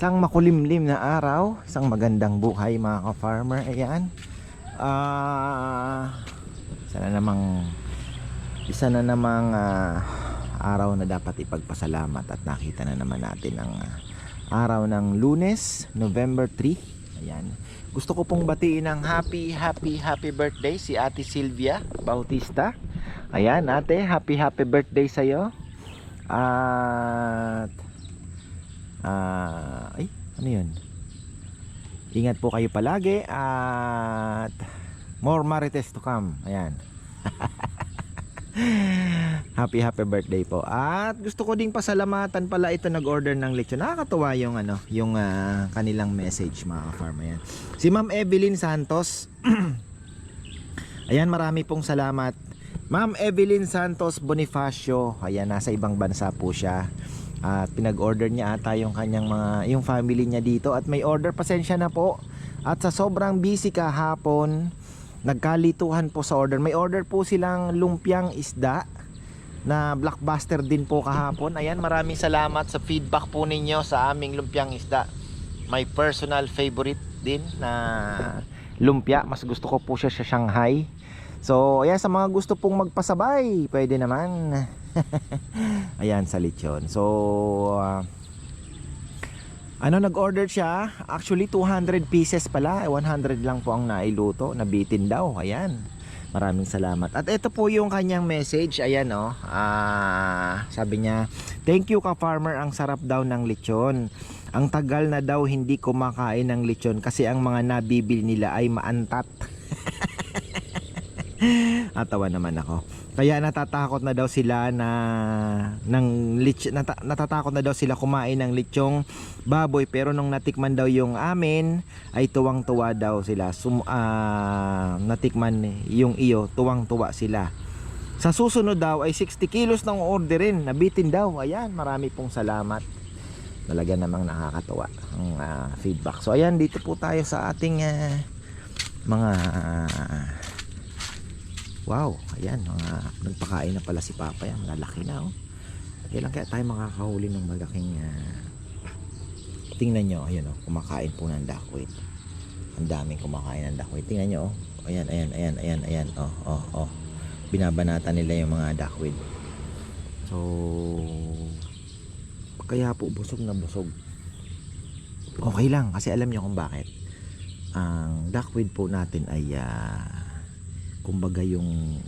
Isang makulimlim na araw, isang magandang buhay mga ka-farmer. Ayan. Ah, isa na namang isa na namang ah, araw na dapat ipagpasalamat at nakita na naman natin ang ah, araw ng Lunes, November 3. Ayan. Gusto ko pong batiin ng happy, happy, happy birthday si Ate Sylvia Bautista. Ayan, ate, happy, happy birthday sa'yo. At Ah, ay, ano 'yun? Ingat po kayo palagi at more marites to come. Ayan. happy happy birthday po. At gusto ko ding pasalamatan pala ito nag-order ng lechon. Nakakatuwa yung ano, yung ah, kanilang message mga farmer yan. Si Ma'am Evelyn Santos. Ayan, marami pong salamat. Ma'am Evelyn Santos Bonifacio. Ayan, nasa ibang bansa po siya. At pinag-order niya ata yung kanyang mga yung family niya dito at may order pasensya na po. At sa sobrang busy kahapon, nagkalituhan po sa order. May order po silang lumpiang isda na blockbuster din po kahapon. Ayan, maraming salamat sa feedback po ninyo sa aming lumpiang isda. My personal favorite din na lumpia. Mas gusto ko po siya sa Shanghai. So, ayan sa mga gusto pong magpasabay, pwede naman. ayan sa lechon. So, ah, ano nag-order siya? Actually 200 pieces pala, 100 lang po ang nailuto, nabitin daw. Ayan. Maraming salamat. At ito po yung kanyang message. Ayan oh. Ah, sabi niya, "Thank you ka farmer, ang sarap daw ng lechon. Ang tagal na daw hindi kumakain ng lechon kasi ang mga nabibili nila ay maantat." Atawa naman ako. Kaya natatakot na daw sila na ng lich, nata, natatakot na daw sila kumain ng lechong baboy pero nung natikman daw yung amin ay tuwang-tuwa daw sila. Sum, ah, natikman yung iyo, tuwang-tuwa sila. Sa susunod daw ay 60 kilos ng orderin, nabitin daw. Ayan, marami pong salamat. Talaga namang nakakatuwa ang ah, feedback. So ayan, dito po tayo sa ating ah, mga Wow, ayan, mga nagpakain na pala si Papa yan, lalaki na oh. Kailan kaya tayo makakahuli ng malaking ah, Tingnan nyo, ayan oh, kumakain po ng duckweed. Ang daming kumakain ng duckweed. Tingnan nyo oh. Ayan, ayan, ayan, ayan, ayan, oh, oh, oh. Binabanata nila yung mga duckweed. So, kaya po busog na busog. Okay lang, kasi alam nyo kung bakit. Ang duckweed po natin ay ah, kumbaga yung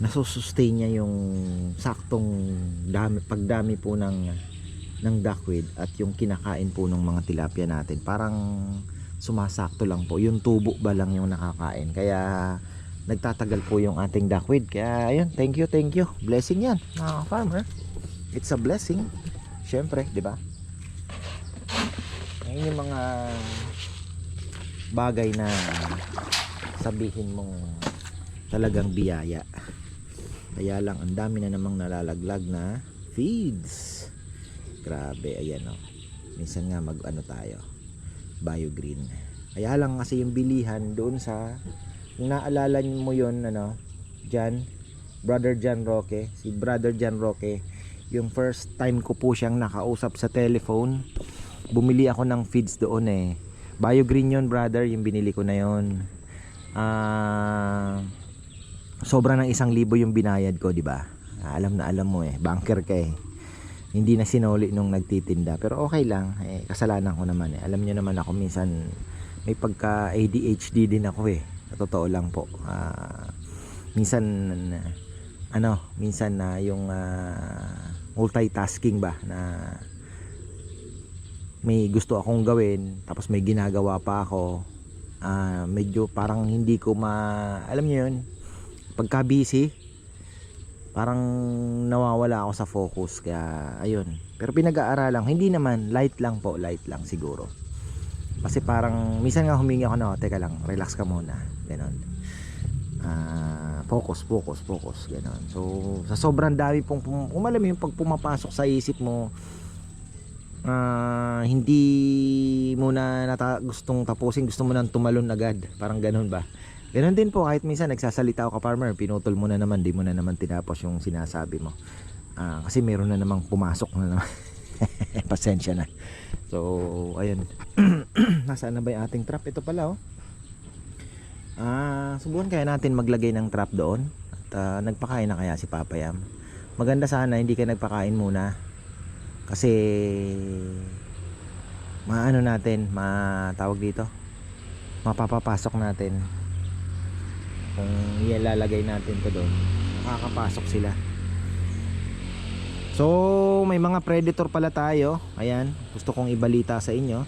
nasusustain niya yung saktong dami, pagdami po ng ng duckweed at yung kinakain po ng mga tilapia natin. Parang sumasakto lang po. Yung tubo ba lang yung nakakain. Kaya nagtatagal po yung ating duckweed. Kaya ayun thank you thank you. Blessing yan mga farmer. It's a blessing. Syempre di ba? Ayun yung mga bagay na sabihin mong talagang biyaya. Kaya lang ang dami na namang nalalaglag na feeds. Grabe ayan o minsan nga mag ano tayo biogreen. Kaya lang kasi yung bilihan doon sa kung naalala mo yon ano Jan brother Jan Roque si brother Jan Roque yung first time ko po siyang nakausap sa telephone. Bumili ako ng feeds doon eh. Biogreen yon brother yung binili ko na yon ah sobra ng isang libo yung binayad ko, di ba? Ah, alam na alam mo eh, banker ka eh. Hindi na sinuli nung nagtitinda, pero okay lang, eh, kasalanan ko naman eh. Alam niyo naman ako minsan may pagka ADHD din ako eh. Totoo lang po. Ah, minsan ano, minsan na yung ah, multitasking ba na may gusto akong gawin tapos may ginagawa pa ako ah medyo parang hindi ko ma alam niyo yun pagka busy parang nawawala ako sa focus kaya ayun. Pero pinag-aaralan hindi naman light lang po light lang siguro. Kasi parang minsan nga humingi ako na oh, teka lang relax ka muna ganon. Ah, focus focus focus ganon. So sa sobrang dami pong pum- kung alam mo yung pag pumapasok sa isip mo ah, hindi mo na nata- gustong tapusin gusto mo nang tumalon agad parang ganon ba Ganon din po kahit minsan nagsasalita ako ka farmer, pinutol mo na naman, di mo na naman tinapos yung sinasabi mo. Ah, kasi meron na namang pumasok na naman. pasensya na. So, ayun. Nasaan na ba yung ating trap? Ito pala, oh. Ah, subukan kaya natin maglagay ng trap doon. At ah, nagpakain na kaya si Papa Yam. Maganda sana hindi ka nagpakain muna. Kasi maano natin, matawag dito. Mapapapasok natin. Kung ilalagay natin to doon, makakapasok sila. So, may mga predator pala tayo. Ayan, gusto kong ibalita sa inyo.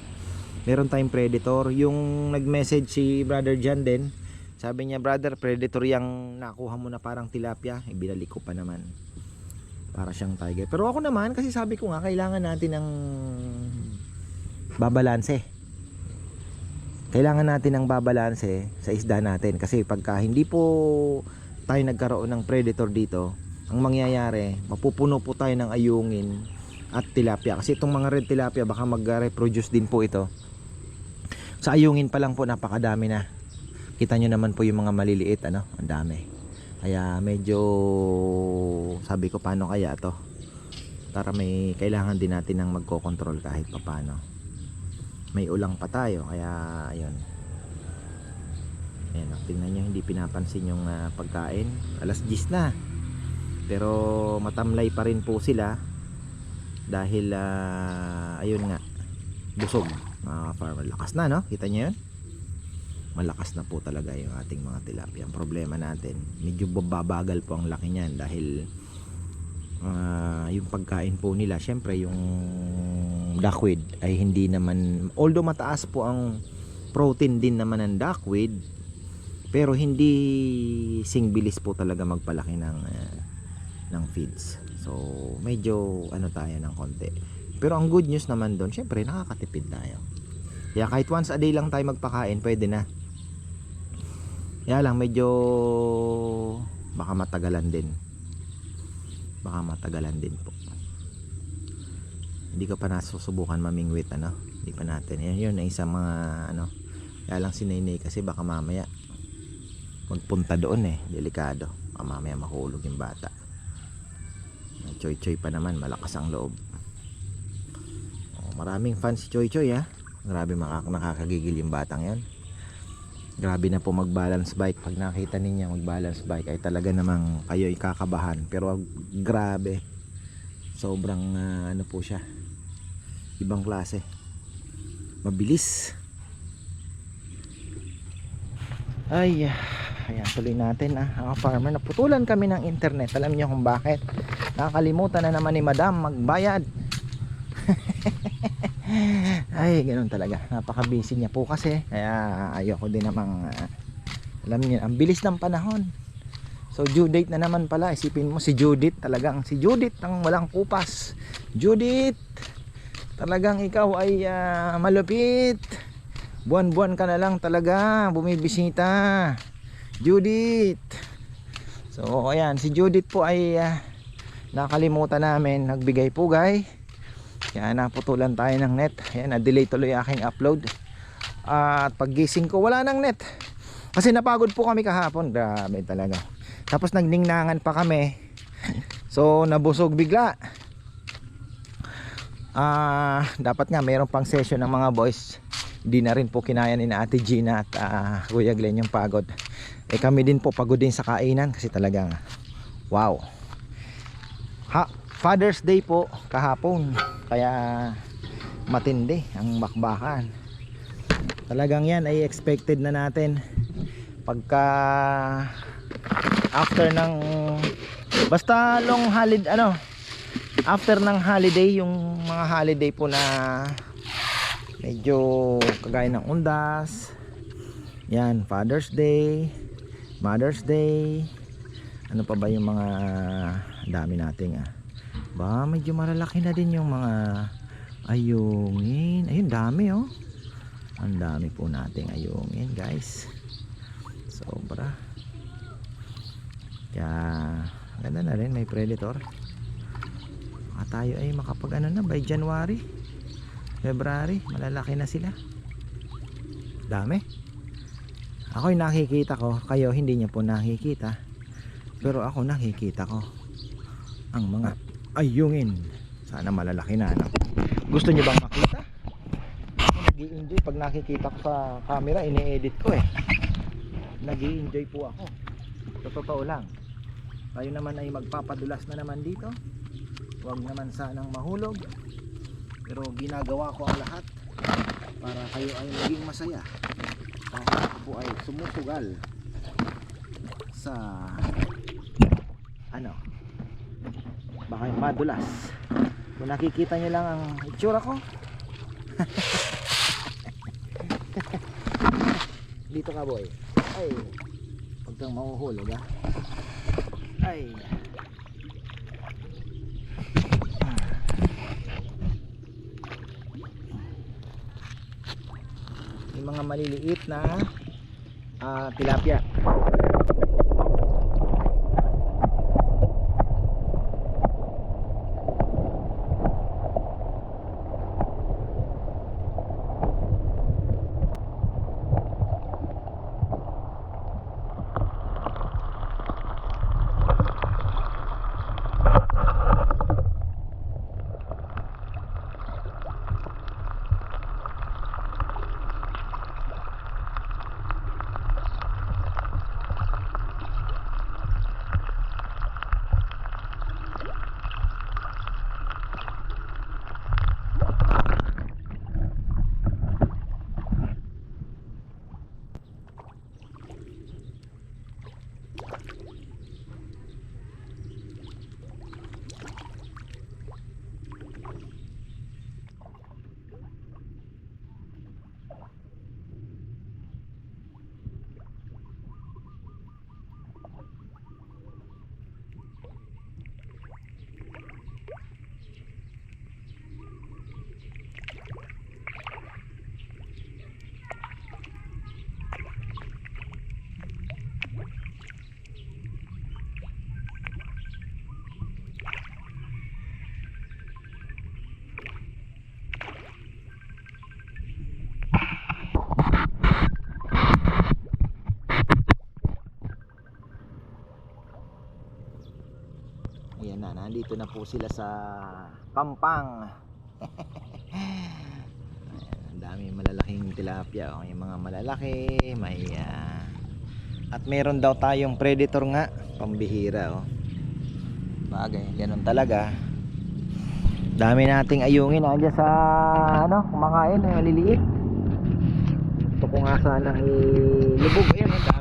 Meron tayong predator. Yung nag-message si Brother John din. Sabi niya, brother, predator yung nakuha mo na parang tilapia. Eh, binalik ko pa naman. Para siyang tiger. Pero ako naman, kasi sabi ko nga, kailangan natin ng babalanse. Kailangan natin ng babalanse sa isda natin. Kasi pagka hindi po tayo nagkaroon ng predator dito, ang mangyayari, mapupuno po tayo ng ayungin at tilapia. Kasi itong mga red tilapia, baka mag-reproduce din po ito. Sa ayungin pa lang po, napakadami na. Kita nyo naman po yung mga maliliit, ano? Ang dami. Kaya medyo, sabi ko, paano kaya to? Para may, kailangan din natin ng magkocontrol kahit papano. May ulang pa tayo, kaya, ayun. Ayan, oh, tingnan nyo, hindi pinapansin yung ah, pagkain. Alas 10 na. Pero matamlay pa rin po sila dahil ah, ayun nga busog mga farmer lakas na no kita niyo yun malakas na po talaga yung ating mga tilapia ang problema natin medyo babagal po ang laki niyan dahil ah, yung pagkain po nila syempre yung duckweed ay hindi naman although mataas po ang protein din naman ng duckweed pero hindi singbilis po talaga magpalaki ng ah, ng feeds. So, medyo ano tayo ng konti. Pero ang good news naman doon, syempre nakakatipid tayo. Kaya kahit once a day lang tayo magpakain, pwede na. Kaya lang medyo baka matagalan din. Baka matagalan din po. Hindi ko pa nasusubukan mamingwit ano. Hindi pa natin. Yan yun ang isang mga ano. Kaya lang si Nainay kasi baka mamaya magpunta doon eh. Delikado. Baka mamaya mahulog yung bata. Choy Choy pa naman, malakas ang loob. Oh, maraming fans si Choy Choy ha. Grabe makak nakakagigil yung batang yan. Grabe na po mag-balance bike. Pag nakita ninyo mag-balance bike ay talaga namang kayo ikakabahan. Pero grabe. Sobrang ah, ano po siya. Ibang klase. Mabilis. Ay, ayan tuloy natin ah. Mga farmer, naputulan kami ng internet. Alam niyo kung bakit? Nakakalimutan na naman ni madam magbayad. Ay, ganun talaga. Napaka-busy niya po kasi. Kaya ayoko din namang ah, alam niyo, ang bilis ng panahon. So due date na naman pala. Isipin mo si Judith talagang si Judith ang walang kupas. Judith, talagang ikaw ay ah, malupit. Buwan-buwan ka na lang talaga bumibisita. Judith. So ayan, si Judith po ay ah, nakalimutan namin nagbigay pugay. Kaya naputulan tayo ng net. Ayan, na-delay tuloy aking upload. at paggising ko, wala nang net. Kasi napagod po kami kahapon. Grabe talaga. Tapos nagningnangan pa kami. So, nabusog bigla. Ah, dapat nga mayroon pang session ng mga boys. Hindi na rin po kinaya ni Ate Gina at ah, Kuya Glenn yung pagod. Eh kami din po pagod din sa kainan kasi talagang wow. Ha, Father's Day po kahapon. Kaya matindi ang bakbakan. Talagang yan ay expected na natin pagka after ng basta long holiday ano after ng holiday yung mga holiday po na medyo kagaya ng undas yan Father's Day Mother's Day ano pa ba yung mga dami nating ah ba medyo malalaki na din yung mga ayungin. Ayun dami oh. Ang dami po nating ayungin guys. Sobra. Kaya ganda na rin may predator. Baka tayo ay makapag ano na by January February malalaki na sila. Dami. Ako'y nakikita ko. Kayo hindi nyo po nakikita. Pero ako nakikita ko ang mga ayungin sana malalaki na ano? Gusto niyo bang makita? nag enjoy pag nakikita ko sa camera, ini-edit ko eh. nag enjoy po ako. Totoo lang. Tayo naman ay magpapadulas na naman dito. Huwag naman sanang mahulog. Pero ginagawa ko ang lahat para kayo ay maging masaya. Kahit ako po ay sumusugal sa ano yung madulas. Kung nakikita nyo lang ang itsura ko. Dito ka boy. Ay huwag kang mahuhulog ha? Ay. Yung mga maliliit na ah, tilapia nandito na po sila sa Pampang. Ang dami malalaking tilapia. Oh. Yung mga malalaki, may ah, at meron daw tayong predator nga, pambihira oh. Bagay, ganun talaga. Dami nating ayungin nandiyan sa ano, kumakain, ay maliliit. Gusto ko nga sanang ilubog. Ayan, ang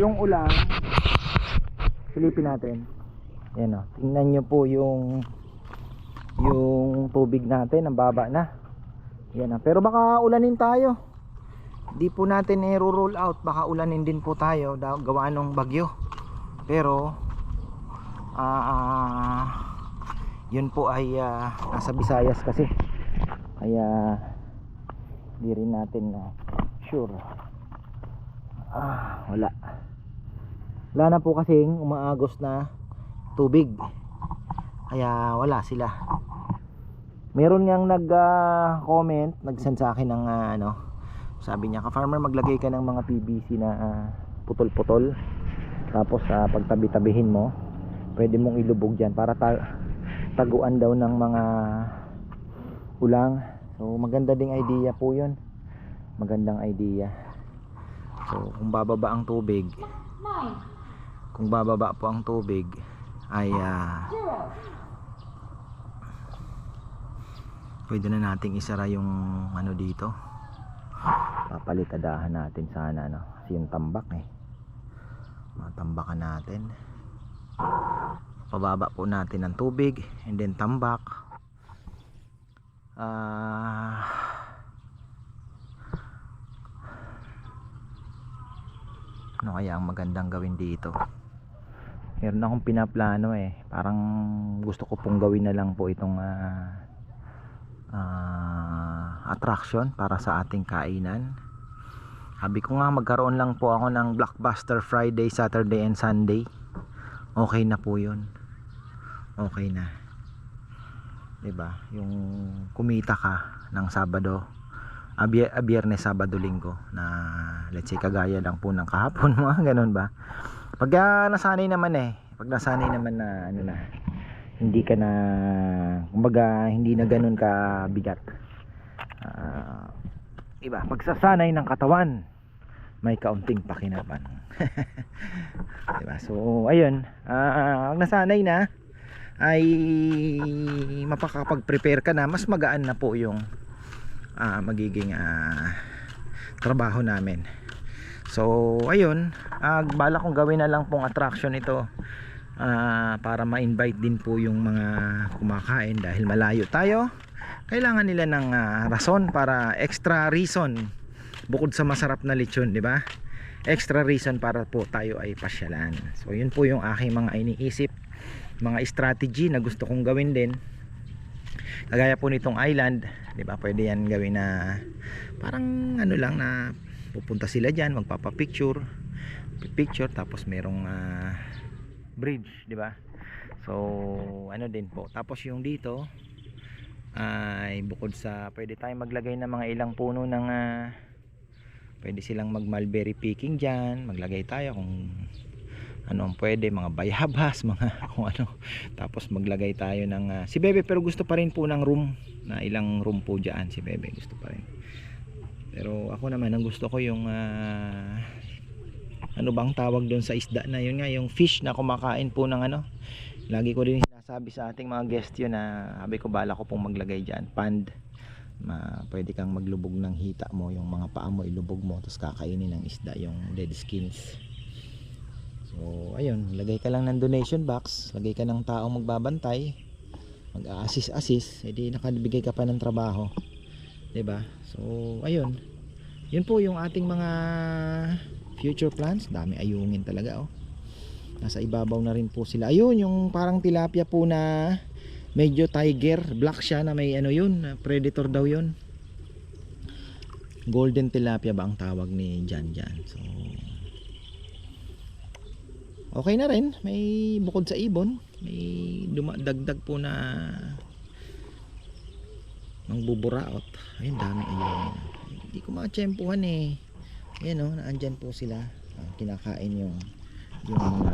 yung ulan silipin natin. Yan o tingnan nyo po yung yung tubig natin. Ang baba na. Yan o pero baka ulanin tayo. Di po natin i-roll out. Baka ulanin din po tayo gawa ng bagyo. Pero ah ah, yun po ay ah, nasa Visayas kasi. Kaya kaya hindi rin natin na sure. Ah wala wala na po kasing umaagos na tubig. Kaya wala sila. Meron ngang nag ah, comment nag-send sa akin ng ah, ano sabi niya ka farmer maglagay ka ng mga PVC na ah, putol-putol. Tapos sa pagtabi-tabihin mo pwede mong ilubog dyan para ta- taguan daw ng mga ulang. So maganda ding idea po yun. Magandang idea. So kung bababa ang tubig kung bababa po ang tubig ay ah, pwede na nating isara yung ano dito. Papalitadahan natin sana no? Kasi yung tambak eh. Matambakan natin. Pababa po natin ng tubig and then tambak. Ah ano kaya ang magandang gawin dito meron akong pinaplano eh. Parang gusto ko pong gawin na lang po itong ah, ah, attraction para sa ating kainan. Sabi ko nga magkaroon lang po ako ng blockbuster Friday, Saturday and Sunday. Okay na po yun. Okay na. Ba yung kumita ka ng Sabado ah, Biyernes, Sabado, Linggo na let's say kagaya lang po ng kahapon mga ganun ba pag ah, nasanay naman eh. Pag nasanay naman na ano na hindi ka na kumbaga hindi na ganun ka bigat Ah, iba. Pagsasanay ng katawan may kaunting pakinapan. Diba? So ayun. Ah, pag nasanay na ay mapakapag-prepare ka na mas magaan na po yung ah, magiging ah, trabaho namin so ayun. Ah, bala kong gawin na lang pong attraction ito. Ah, para ma-invite din po yung mga kumakain dahil malayo tayo. Kailangan nila ng ah, rason para extra reason bukod sa masarap na lechon di ba? Extra reason para po tayo ay pasyalan. So yun po yung aking mga iniisip mga strategy na gusto kong gawin din. Kagaya po nitong island di ba? Pwede yan gawin na parang ano lang na pupunta sila dyan magpapapicture. Picture tapos merong ah, bridge di ba? So ano din po. Tapos yung dito ay bukod sa pwede tayong maglagay ng mga ilang puno ng ah, pwede silang mag mulberry picking dyan. Maglagay tayo kung ano ang pwede mga bayabas mga kung ano. Tapos maglagay tayo ng ah, si Bebe pero gusto pa rin po ng room na ilang room po dyan si Bebe gusto pa rin pero ako naman ang gusto ko yung ah, ano bang tawag doon sa isda na yun nga yung fish na kumakain po ng ano. Lagi ko din sinasabi sa ating mga guest yun na sabi ko bala ko pong maglagay dyan pond. Ma, pwede kang maglubog ng hita mo yung mga paa mo ilubog mo tapos kakainin ng isda yung dead skins. So ayun lagay ka lang ng donation box lagay ka ng taong magbabantay mag-assist assist edi nakabigay ka pa ng trabaho ba so ayun. Yun po yung ating mga future plans. Dami ayungin talaga oh. Nasa ibabaw na rin po sila. Ayun yung parang tilapia po na medyo tiger. Black siya na may ano yun predator daw yun. Golden tilapia ba ang tawag ni Jan Jan? So okay na rin. May bukod sa ibon may duma- dagdag po na mangbuburaot ayun dami ayun hindi ko makachempuhan eh. Ayan o naandyan po sila. Ah, kinakain yung yung mga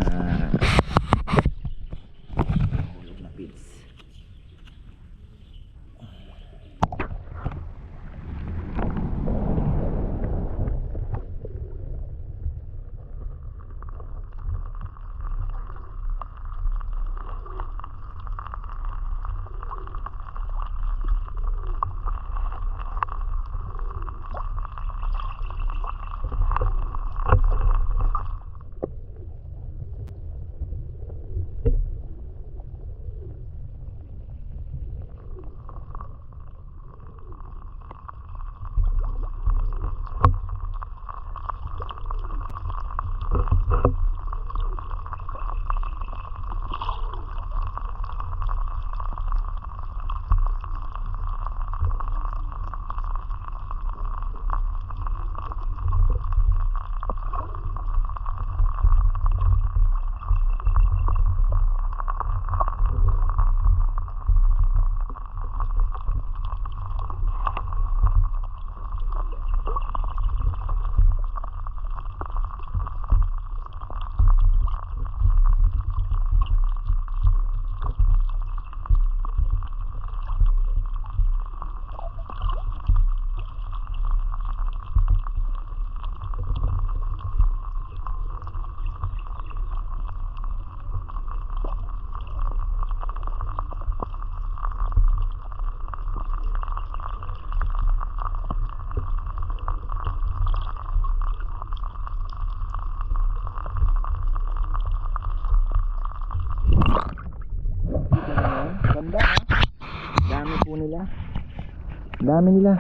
Dami nila.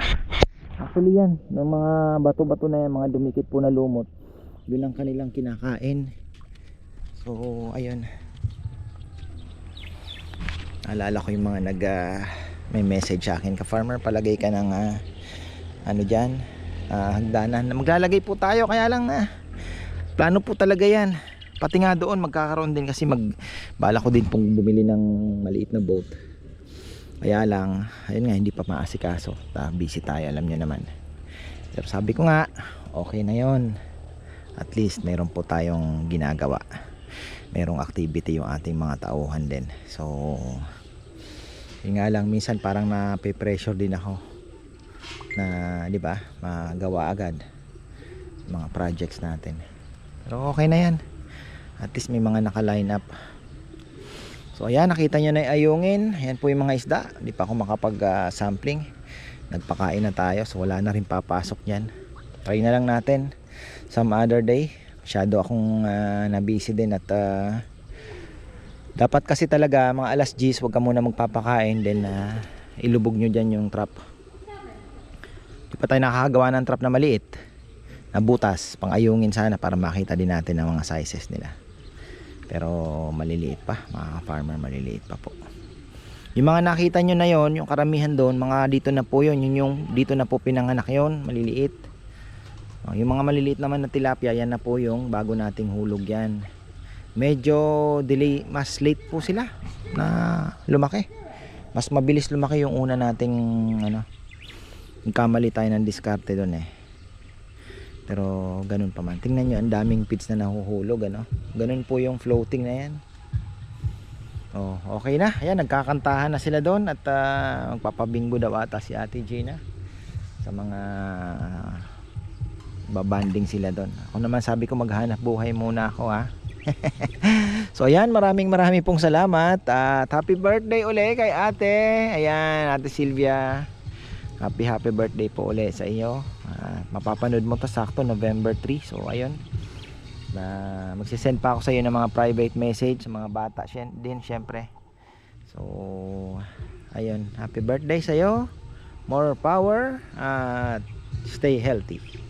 Actually yan, ng mga bato-bato na yan, mga dumikit po na lumot. Yun ang kanilang kinakain. So, ayun. Alala ko yung mga nag ah, may message sa akin ka farmer palagay ka ng ah, ano diyan hagdanan maglalagay po tayo kaya lang ah, plano po talaga yan pati nga doon magkakaroon din kasi mag bala ko din pong bumili ng maliit na boat kaya lang ayun nga hindi pa maasikaso. Ta busy tayo alam niyo naman. Pero sabi ko nga okay na yon at least meron po tayong ginagawa. Merong activity yung ating mga tauhan din. So yun nga lang minsan parang na-pressure din ako. Na di ba magawa agad mga projects natin. Pero okay na yan. At least may mga naka-line up so ayan nakita nyo na yung ayungin. Ayan po yung mga isda. Di pa ako makapag ah, sampling nagpakain na tayo. So wala na rin papasok yan try na lang natin. Some other day. Masyado akong uh, na busy din at ah, dapat kasi talaga mga alas 10 wag ka muna magpapakain. Then ah, ilubog nyo dyan yung trap. Di pa tayo nakakagawa ng trap na maliit. Na butas. Pang ayungin sana para makita din natin ang mga sizes nila pero maliliit pa. Mga farmer maliliit pa po. Yung mga nakita nyo na yon yung karamihan doon mga dito na po yun yun yung dito na po pinanganak yon maliliit. Oh, yung mga maliliit naman na tilapia yan na po yung bago nating hulog yan. Medyo delay mas late po sila na lumaki. Mas mabilis lumaki yung una nating ano nagkamali tayo ng diskarte doon eh pero ganun pa man tingnan nyo ang daming feeds na nahuhulog ano ganun po yung floating na yan oh okay na ayan nagkakantahan na sila doon at ah, magpapabinggo daw ata si ate Gina sa mga babanding sila doon ako naman sabi ko maghanap buhay muna ako ha so ayan, maraming maraming pong salamat at happy birthday uli kay ate. Ayan, ate Sylvia. Happy happy birthday po uli sa iyo. Ah, mapapanood mo to sakto November 3. So ayun. Na magsisend pa ako sa iyo ng mga private message sa mga bata din syempre. So ayun, happy birthday sa iyo. More power at stay healthy.